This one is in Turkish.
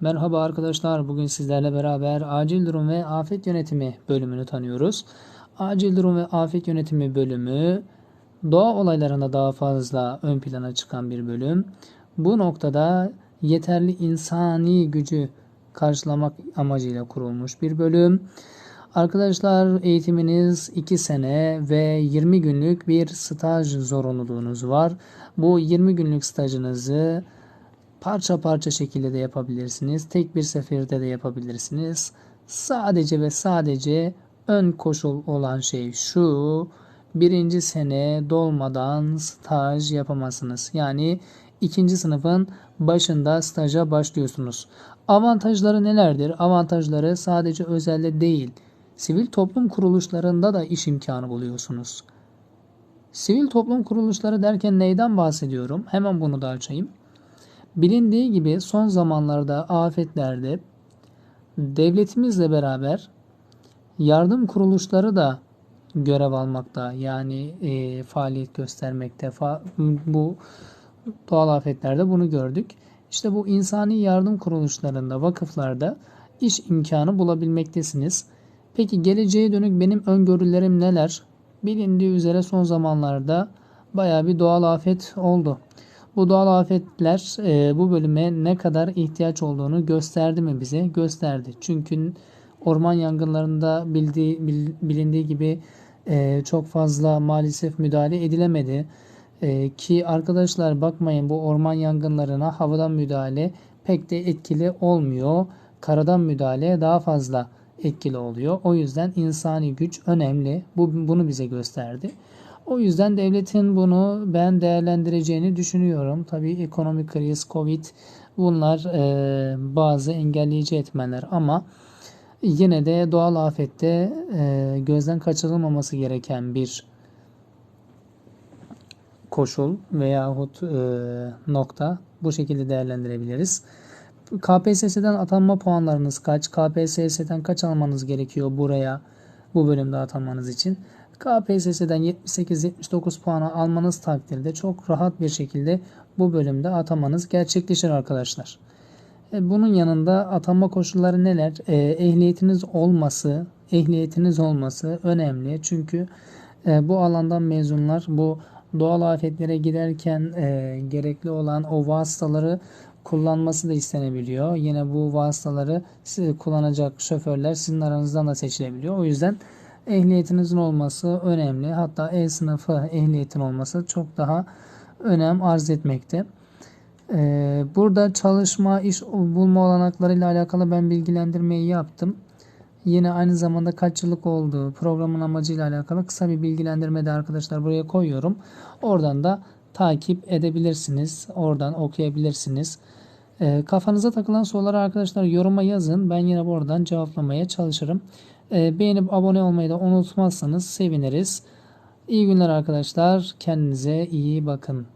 Merhaba arkadaşlar. Bugün sizlerle beraber acil durum ve afet yönetimi bölümünü tanıyoruz. Acil durum ve afet yönetimi bölümü doğa olaylarında daha fazla ön plana çıkan bir bölüm. Bu noktada yeterli insani gücü karşılamak amacıyla kurulmuş bir bölüm. Arkadaşlar eğitiminiz 2 sene ve 20 günlük bir staj zorunluluğunuz var. Bu 20 günlük stajınızı parça parça şekilde de yapabilirsiniz. Tek bir seferde de yapabilirsiniz. Sadece ve sadece ön koşul olan şey şu. Birinci sene dolmadan staj yapamazsınız. Yani ikinci sınıfın başında staja başlıyorsunuz. Avantajları nelerdir? Avantajları sadece özelde değil, sivil toplum kuruluşlarında da iş imkanı buluyorsunuz. Sivil toplum kuruluşları derken neyden bahsediyorum? Hemen bunu da açayım. Bilindiği gibi son zamanlarda afetlerde devletimizle beraber yardım kuruluşları da görev almakta. Yani e, faaliyet göstermekte. Fa bu doğal afetlerde bunu gördük. İşte bu insani yardım kuruluşlarında, vakıflarda iş imkanı bulabilmektesiniz. Peki geleceğe dönük benim öngörülerim neler? Bilindiği üzere son zamanlarda baya bir doğal afet oldu. Bu doğal afetler e, bu bölüme ne kadar ihtiyaç olduğunu gösterdi mi bize? Gösterdi. Çünkü orman yangınlarında bildiği, bil, bilindiği gibi e, çok fazla maalesef müdahale edilemedi. E, ki arkadaşlar bakmayın bu orman yangınlarına havadan müdahale pek de etkili olmuyor. Karadan müdahale daha fazla etkili oluyor. O yüzden insani güç önemli. Bu bunu bize gösterdi. O yüzden devletin bunu ben değerlendireceğini düşünüyorum. Tabii ekonomik kriz, Covid bunlar e, bazı engelleyici etmenler ama yine de doğal afette e, gözden kaçırılmaması gereken bir koşul veyahut e, nokta bu şekilde değerlendirebiliriz. KPSS'den atanma puanlarınız kaç? KPSS'den kaç almanız gerekiyor buraya bu bölümde atanmanız için? KPSS'den 78-79 puanı almanız takdirde çok rahat bir şekilde bu bölümde atamanız gerçekleşir arkadaşlar. E, bunun yanında atanma koşulları neler? E, ehliyetiniz olması, ehliyetiniz olması önemli. Çünkü e, bu alandan mezunlar bu doğal afetlere giderken gerekli olan o vasıtaları kullanması da istenebiliyor. Yine bu vasıtaları kullanacak şoförler sizin aranızdan da seçilebiliyor. O yüzden ehliyetinizin olması önemli. Hatta E sınıfı ehliyetin olması çok daha önem arz etmekte. Ee, burada çalışma, iş bulma olanaklarıyla alakalı ben bilgilendirmeyi yaptım. Yine aynı zamanda kaç yıllık olduğu programın amacıyla alakalı kısa bir bilgilendirme de arkadaşlar buraya koyuyorum. Oradan da takip edebilirsiniz. Oradan okuyabilirsiniz. E, kafanıza takılan soruları arkadaşlar yoruma yazın. Ben yine buradan cevaplamaya çalışırım. E, beğenip abone olmayı da unutmazsanız seviniriz. İyi günler arkadaşlar. Kendinize iyi bakın.